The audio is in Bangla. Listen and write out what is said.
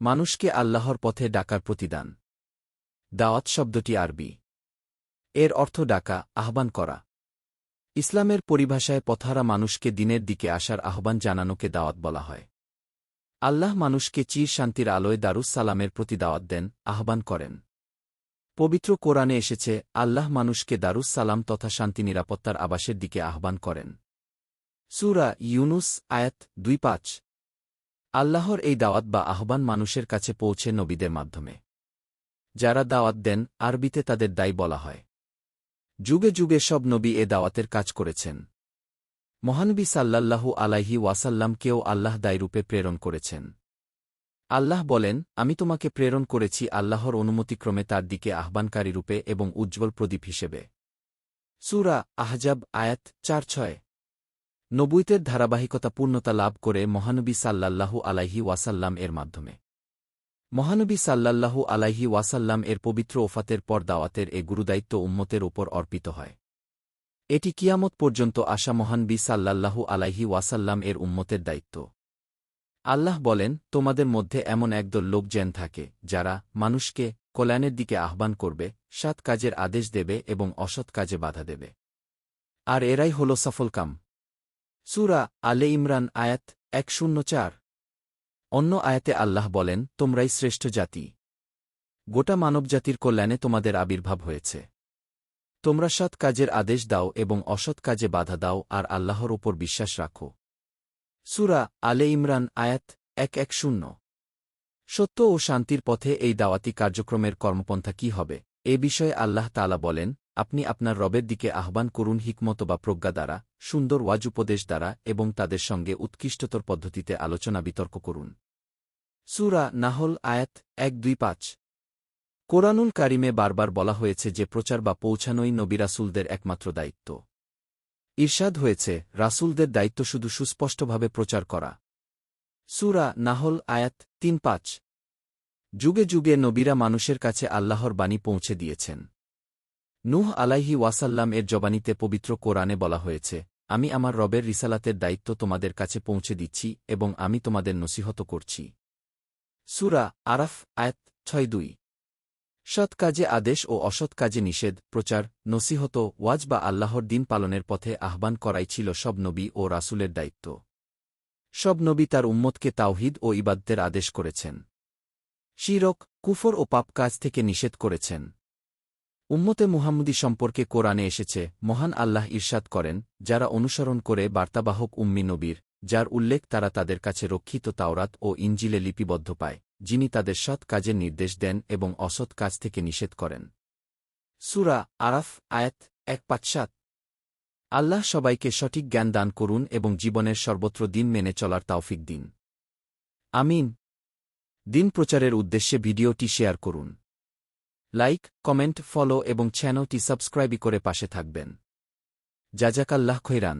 মানুষকে আল্লাহর পথে ডাকার প্রতিদান। দাওয়াত শব্দটি আরবি। এর অর্থ ডাকা, আহ্বান করা। ইসলামের পরিভাষায় পথহারা মানুষকে দিনের দিকে আসার আহ্বান জানানোকে দাওয়াত বলা হয়। আল্লাহ মানুষকে চির শান্তির আলোয় দারুস সালামের প্রতি দাওয়াত দেন, আহ্বান করেন। পবিত্র কোরআনে এসেছে, আল্লাহ মানুষকে দারুস সালাম তথা শান্তি নিরাপত্তার আবাসের দিকে আহ্বান করেন। সুরা ইউনুস, আয়াত দুই পাঁচ। আল্লাহর এই দাওয়াত বা আহ্বান মানুষের কাছে পৌঁছে নবীদের মাধ্যমে। যারা দাওয়াত দেন, আরবিতে তাদের দায়ী বলা হয়। যুগে যুগে সব নবী এ দাওয়াতের কাজ করেছেন। মহানবী সাল্লাল্লাহু আলাইহি ওয়াসাল্লামকেও আল্লাহ দায়রূপে প্রেরণ করেছেন। আল্লাহ বলেন, আমি তোমাকে প্রেরণ করেছি আল্লাহর অনুমতিক্রমে তার দিকে আহ্বানকারী রূপে এবং উজ্জ্বল প্রদীপ হিসেবে। সুরা আহজাব আয়াত চার ছয়। নবুইতের ধারাবাহিকতা পূর্ণতা লাভ করে মহানবী সাল্লাল্লাহু আলাইহি ওয়াসাল্লাম এর মাধ্যমে। মহানবী সাল্লাল্লাহু আলাইহি ওয়াসাল্লাম এর পবিত্র ওফাতের পর দাওয়াতের এ গুরুদায়িত্ব উম্মতের ওপর অর্পিত হয়। এটি কিয়ামত পর্যন্ত আসা মহানবী সাল্লাল্লাহু আলাইহি ওয়াসাল্লাম এর উম্মতের দায়িত্ব। আল্লাহ বলেন, তোমাদের মধ্যে এমন একদল লোক জেন থাকে, যারা মানুষকে কল্যাণের দিকে আহ্বান করবে সৎ কাজের আদেশ দেবে এবং অসৎ কাজে বাধা দেবে। আর এরাই হল সফলকাম। সুরা আলে ইমরান আয়াত এক শূন্য চার। অন্য আয়াতে আল্লাহ বলেন, তোমরাই শ্রেষ্ঠ জাতি। গোটা মানবজাতির কল্যাণে তোমাদের আবির্ভাব হয়েছে। তোমরা সৎ কাজের আদেশ দাও এবং অসৎ কাজে বাধা দাও আর আল্লাহর ওপর বিশ্বাস রাখো। সুরা আলে ইমরান আয়াত এক এক শূন্য। সত্য ও শান্তির পথে এই দাওয়াতি কার্যক্রমের কর্মপন্থা কি হবে? এ বিষয়ে আল্লাহ তালা বলেন আপনি আপনার রবের দিকে আহ্বান করুন হিকমত বা প্রজ্ঞা দ্বারা, সুন্দর ওয়াজ উপদেশ দ্বারা এবং তাদের সঙ্গে উৎকৃষ্টতর পদ্ধতিতে আলোচনা বিতর্ক করুন। সুরা নাহল আয়াত এক দুই পাঁচ। কোরআনুল কারিমে বারবার বলা হয়েছে যে প্রচার বা পৌঁছানোই নবী রাসুলদের একমাত্র দায়িত্ব। ঈর্ষাদ হয়েছে, রাসুলদের দায়িত্ব শুধু সুস্পষ্টভাবে প্রচার করা। সুরা নাহল আয়াত তিন পাঁচ। যুগে যুগে নবীরা মানুষের কাছে আল্লাহর বাণী পৌঁছে দিয়েছেন। নূহ আলাইহি ওয়াসাল্লাম এর জবানিতে পবিত্র কোরআনে বলা হয়েছে, আমি আমার রবের রিসালাতের দায়িত্ব তোমাদের কাছে পৌঁছে দিচ্ছি এবং আমি তোমাদের নসিহত করছি। সুরা আরাফ, আয়াত ছয় দুই। সৎ কাজে আদেশ ও অসৎ কাজে নিষেধ, প্রচার, নসিহত, ওয়াজ বা আল্লাহর দিন পালনের পথে আহ্বান করাই ছিল সব নবী ও রাসুলের দায়িত্ব। সব নবী তার উম্মতকে তাওহিদ ও ইবাদ্দের আদেশ করেছেন। শিরক, কুফর ও পাপ কাজ থেকে নিষেধ করেছেন। উম্মতে মুহাম্মদী সম্পর্কে কোরআনে এসেছে, মহান আল্লাহ ঈর্ষাদ করেন, যারা অনুসরণ করে বার্তাবাহক উম্মি নবীর, যার উল্লেখ তারা তাদের কাছে রক্ষিত তাওরাত ও ইঞ্জিলে লিপিবদ্ধ পায়, যিনি তাদের সৎ কাজের নির্দেশ দেন এবং অসৎ কাজ থেকে নিষেধ করেন। সুরা আরাফ, আয়াত এক পাঁচ সাত। আল্লাহ সবাইকে সঠিক জ্ঞান দান করুন এবং জীবনের সর্বত্র দিন মেনে চলার তাওফিক দিন। আমিন। দিন প্রচারের উদ্দেশ্যে ভিডিওটি শেয়ার করুন। লাইক কমেন্ট ফলো এবং চ্যানেলটি সাবস্ক্রাইবই করে পাশে থাকবেন। জাজাকাল্লাহ খৈরান।